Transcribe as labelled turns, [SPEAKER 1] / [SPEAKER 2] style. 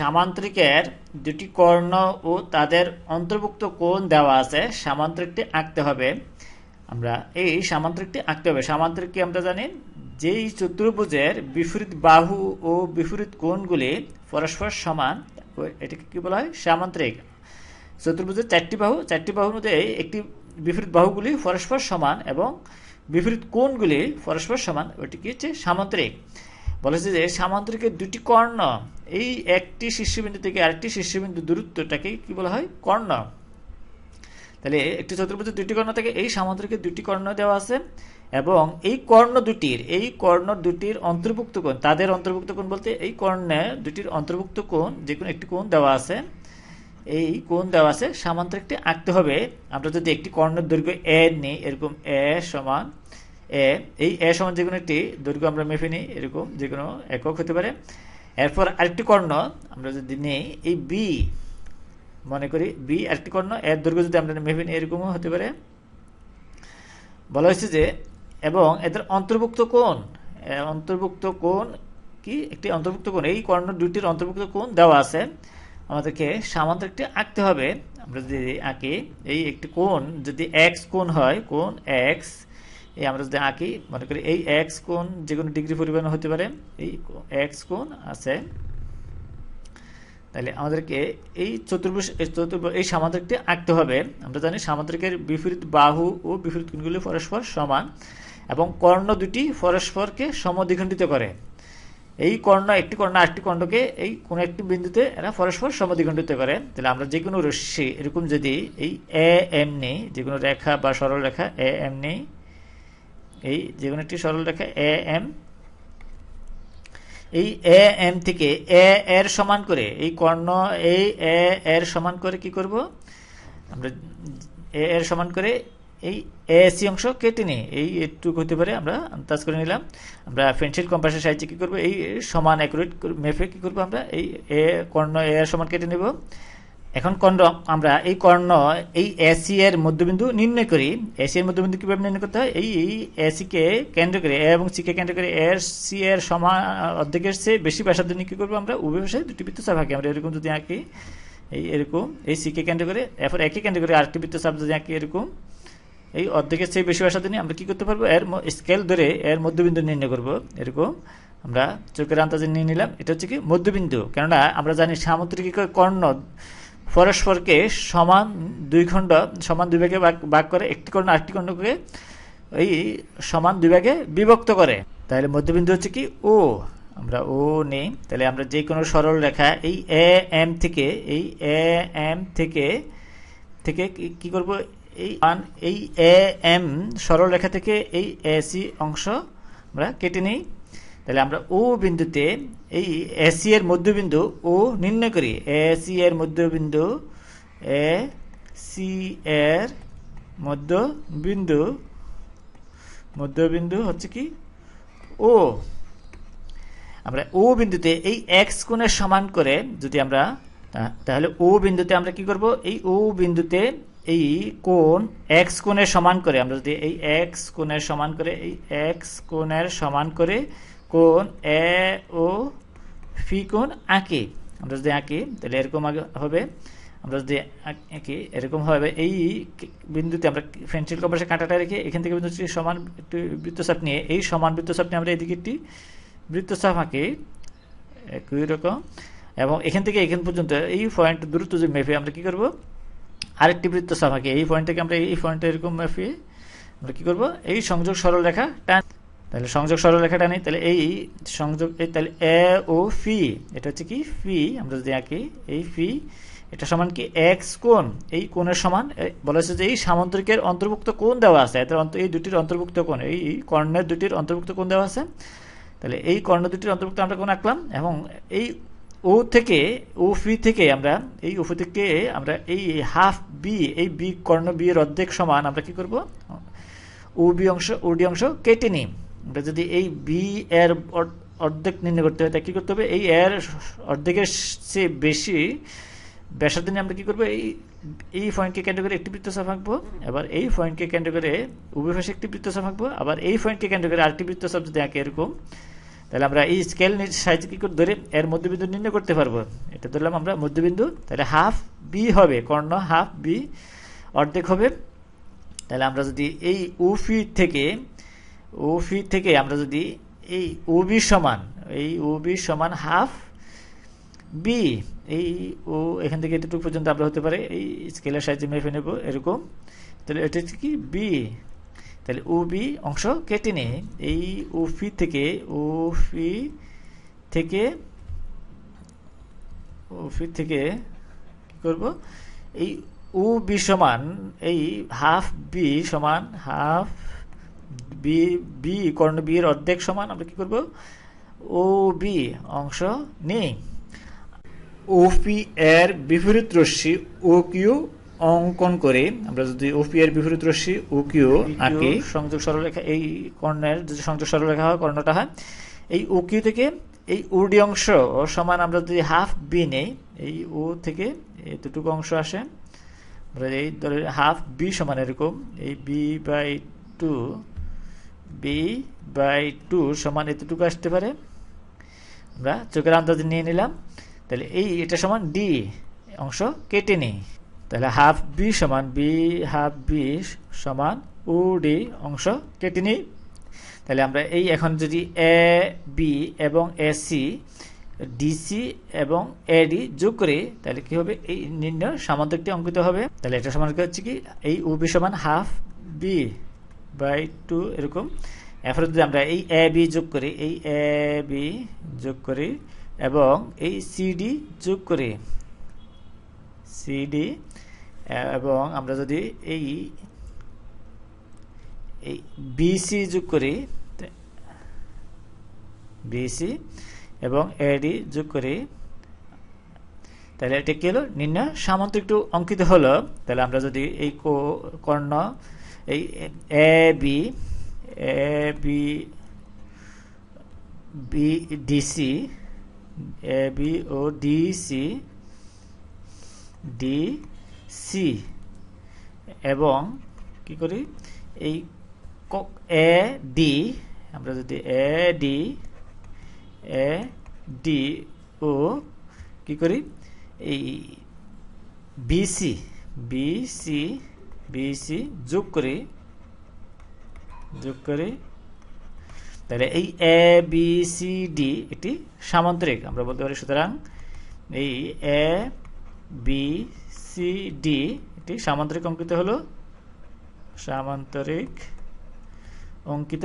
[SPEAKER 1] সামান্তরিকের দুটি কর্ণ ও তাদের অন্তর্ভুক্ত কোণ দেওয়া আছে, সামান্তরিকটি আঁকতে হবে। আমরা এই সামান্তরিকটি আঁকতে হবে। সামান্তরিক কি আমরা জানি যেই চতুর্ভুজের বিপরীত বাহু ও বিপরীত কোণগুলি পরস্পর সমান, এটাকে কি বলা হয়? সামান্তরিক। চতুর্ভুজের চারটি বাহু চারটি বাহু মধ্যে একটি বিপরীত বাহুগুলি পরস্পর সমান এবং বিপরীত কোণগুলি পরস্পর সমান ওটি কি হচ্ছে সামান্তরিক। বলেছে যে সামান্তরিকের দুটি কর্ণ, এই একটি শীর্ষবিন্দু থেকে আরেকটি শীর্ষবিন্দু দূরত্বটাকে কি বলা হয়? কর্ণ। তাহলে একটি চতুর্ভুজের দুটি কর্ণ থেকে এই সামান্তরিকের দুটি কর্ণ দেওয়া আছে এবং এই কর্ণ দুটির, এই কর্ণ দুটির অন্তর্ভুক্ত কোণ, তাদের অন্তর্ভুক্ত কোণ বলতে এই কর্ণে দুটির অন্তর্ভুক্ত কোণ, যে কোনো একটি কোণ দেওয়া আছে, এই কোণ দেওয়া আছে, সামান্তরিকটি আঁকতে হবে। আমরা যদি একটি কর্ণের দৈর্ঘ্য এ নিই, এরকম এ সমান এ, এই এ সমান যে কোনো একটি দৈর্ঘ্য আমরা মেপে নিই, এরকম যে কোনো একক হতে পারে। এরপর আরেকটি কর্ণ আমরা যদি নিই, এই বি মনে করি বি আরেকটি কর্ণ, এর দৈর্ঘ্য যদি আমরা মেপে নিই, এরকমও হতে পারে। বলা হয়েছে যে, এবং এদের অন্তর্ভুক্ত কোণ অন্তর্ভুক্ত কোণ কি? একটি অন্তর্ভুক্ত কোণ, এই কর্ণ দুটির অন্তর্ভুক্ত কোণ দেওয়া আছে। আমাদেরকে সামান্তরিকটি আঁকতে হবে। আমরা যদি আঁকি, এই একটি কোণ যদি এক্স কোণ হয়, কোণ এক্স এই আমরা যদি আঁকি, মনে করি এই এক্স কোণ যে কোনো ডিগ্রি পরিমাণ হতে পারে, এই এক্স কোণ আছে। তাহলে আমাদেরকে এই চতুর্ভুজ, এই সামান্তরিকটি আঁকতে হবে। আমরা জানি সামান্তরিকের বিপরীত বাহু ও বিপরীত কোণগুলি পরস্পর সমান এবং কর্ণ দুটি পরস্পরকে সমদ্বিখণ্ডিত করে। এই কর্ণ, একটি কর্ণ, আরেকটি কর্ণকে এই কোনো একটি বিন্দুতে এরা পরস্পর সমদ্বিখণ্ডিত করে। তাহলে আমরা যে কোনো রশ্মি, এরকম যদি এই এ এম নেই যে কোনো রেখা বা সরল রেখা এ এম নেই এই যে কোনো একটি সরল রেখা এ, এম। এই এ, এম থেকে এ, এর সমান করে, এই কর্ণ এই এ, এর সমান করে কি করব? আমরা এ, এর সমান করে এই এ, সি অংশ কেটে নিই। এই একটুকু হতে পারে, আমরা আন্দাজ করে নিলাম। আমরা পেন্সিল কম্পাসের সাহায্যে কী করব? এই সমান অ্যাকুরেট মেপে কী করব আমরা? এই এ, কর্ণ এ, এর সমান কেটে নেব। এখন কর্ণ আমরা এই কর্ণ, এই এসি এর মধ্যবিন্দু নির্ণয় করি। এসি এর মধ্যবিন্দু কীভাবে নির্ণয় করতে হয়? এই এই এসিকে কেন্দ্র করে এ এবং সিকে কেন্দ্র করে এর সি এর সমান অর্ধেকের চেয়ে বেশি ব্যাসার্ধ নিয়ে কী করব আমরা? উভয় ভাষায় দুটি বৃত্তচাপ আঁকি আমরা এরকম যদি আঁকি, এই এরকম, এই সিকে কেন্দ্র করে এরপর একই কেন্দ্র করে আরেকটি বৃত্তচাপ যদি আঁকি এরকম, এই অর্ধেকের চেয়ে বেশি ব্যাসার্ধ নিয়ে আমরা কী করতে পারব? এর স্কেল ধরে এর মধ্যবিন্দু নির্ণয় করব। এরকম, আমরা চোখের আন্দাজে নিয়ে নিলাম। এটা হচ্ছে কি মধ্যবিন্দু। কেননা আমরা জানি সামুদ্রিক কর্ণ। পরস্পরকে সমান দুই খণ্ড, সমান দুই ভাগে ভাগ করে, একটি খণ্ড, আরেকটি খণ্ডকে এই সমান দুই ভাগে বিভক্ত করে। তাহলে মধ্যবিন্দু হচ্ছে কি ও। আমরা ও নেই। তাহলে আমরা যে কোনো সরল রেখা এই এ, এম থেকে, এই এ, এম থেকে থেকে কি করব? এই এই এ, এম সরল রেখা থেকে এই এসি অংশ আমরা কেটে নিই। তাহলে আমরা ও বিন্দুতে এই এসি এর মধ্যবিন্দু ও নির্ণয় করি। এসি এর মধ্যবিন্দু এ সি এর মধ্যবিন্দু মধ্যবিন্দু হচ্ছে কি? ও। আমরা ও বিন্দুতে এই এক্স কোণের সমান করে যদি আমরা তাহলে ও বিন্দুতে আমরা কি করব? এই ও বিন্দুতে এই কোণ এক্স কোণের সমান করে, আমরা যদি এই এক্স কোণের সমান করে, এই এক্স কোণের সমান করে কোণ এ ও ফি কোন আঁকে। আমরা যদি আঁকি, তাহলে এরকম আগে হবে। আমরা যদি আঁকি, এরকম হবে। এই বিন্দুতে আমরা পেন্সিল কম্পাসে কাঁটাটা রেখে এখান থেকে বিন্দু সমান একটু বৃত্তচাপ নিয়ে, এই সমান বৃত্তচাপ নিয়ে আমরা এদিকে একটি বৃত্তচাপ আঁকি। একই রকম। এবং এখান থেকে এখান পর্যন্ত এই পয়েন্ট দূরত্ব যে মেপে আমরা কি করব? আরেকটি বৃত্তচাপ আঁকি। এই পয়েন্টটাকে আমরা এই পয়েন্টে এরকম মেপে আমরা কি করব? এই সংযোগ সরল রেখা টান তাহলে সংযোগ সরলরেখাটা নেই, তাহলে এই সংযোগ, এই তাহলে এ ও ফি, এটা হচ্ছে কি? ফি, আমরা যদি আঁকি, এই ফি, এটা সমান কি? এক্স কোণ, এই কোণের সমান বলা হচ্ছে যে এই সামান্তরিকের অন্তর্ভুক্ত কোণ দেওয়া আছে, এদের এই দুটির অন্তর্ভুক্ত কোণ, এই কর্ণের দুটির অন্তর্ভুক্ত কোণ দেওয়া আছে। তাহলে এই কর্ণ দুটির অন্তর্ভুক্ত আমরা কোণ আঁকলাম, এবং এই ও থেকে, ও ফি থেকে আমরা, এই ও থেকে আমরা এই হাফ বি, এই বি কর্ণ বি এর অর্ধেক সমান আমরা কি করব? ও বি অংশ, ও ডি অংশ কেটে নিই। আমরা যদি এই বি এর অর্ধেক নির্ণয় করতে হয় তা কী করতে হবে? এই এর অর্ধেকের চেয়ে বেশি ব্যাসার্ধ নিয়ে আমরা কী করব? এই এই পয়েন্টকে কেন্দ্র করে একটি বৃত্তচাপ আঁকবো এবার এই পয়েন্টকে কেন্দ্র করে উভয় পাশে একটি বৃত্তচাপ আঁকবো আবার এই পয়েন্টকে কেন্দ্র করে আরেকটি বৃত্তচাপ যদি আঁকে এরকম, তাহলে আমরা এই স্কেল সাইজ কি করে ধরে এর মধ্যবিন্দু নির্ণয় করতে পারব? এটা ধরলাম আমরা মধ্যবিন্দু, তাহলে হাফ বি হবে, কর্ণ হাফ বি অর্ধেক হবে। তাহলে আমরা যদি এই উফি থেকে উফি থেকে আমরা যদি এই উবি সমান, এই উবি সমান হাফ বি, এই ও এখান থেকে এতটুকু পর্যন্ত আমরা হতে পারে এই স্কেলের সাহায্যে মেপে নেব এরকম। তাহলে এটা হচ্ছে কি? বি তাহলে ও বি অংশ কেটে নিয়ে এই ওফি থেকে ওফি থেকে ওফি থেকে কি করব? এই ও বি সমান, এই হাফ বি সমান হাফ বি বি কর্ণ বি এর অর্ধেক সমান আমরা কি করব? ও বি অংশ নেই। ওপি এর বিপরীত রশ্মি ও কিউ অঙ্কন করে আমরা যদি ওপি এর বিপরীত রশ্মি ও কিউ আঁকি সংযোগ সরলরেখা এই কর্ণের যদি সংযোগ সরলরেখা হয় কর্ণটা হয় এই ও কিউ থেকে এই উডি অংশ সমান আমরা যদি হাফ বি নেই এই ও থেকে এতটুকু অংশ আসে আমরা এই ধরে হাফ বি সমান এরকম এই B by two B by two সমান এতটুকু আসতে পারে। আমরা চোখের আন্দাজে নিয়ে নিলাম। তাহলে এই এটা সমান ডি অংশ কেটে নিই। তাহলে হাফ বি সমান বি হাফ বি সমান ও ডি অংশ কেটে নিই। তাহলে আমরা এই এখন যদি এ বি এবং এ সি ডিসি এবং এডি যোগ করি, তাহলে কি হবে? এই নির্ণয় সামান্তরিকটি অঙ্কিত হবে। তাহলে এটা সমান হচ্ছে কি? এই ও বি সমান হাফ বি বাই টু এরকম। এরপরে যদি আমরা এই এ বি যোগ করি, এই এ বি যোগ করি, এবং এই সিডি যোগ করি সিডি এবং আমরা যদি এই এই বিসি যোগ করি বিসি এবং এডি যোগ করি, তাহলে এটা কি হলো? নির্ণয় সামান্তরিক একটু অঙ্কিত হলো। তাহলে আমরা যদি এই কর্ণ এই A, B A, B B, D DC A, B, O DC D, C এবং কি করি? এই এ, ডি, আমরা যদি এ, ডি এ, ডি, ও, কি করি? এই বিসি বিসি বিসি যোগ করি। যোগ করি। তাহলে এই এ বি সি ডি এটি সামান্তরিক, আমরা বলতে পারি সুতরাং এই এ বি সি ডি এটি সামান্তরিক অঙ্কিত হলো। সামান্তরিক অঙ্কিত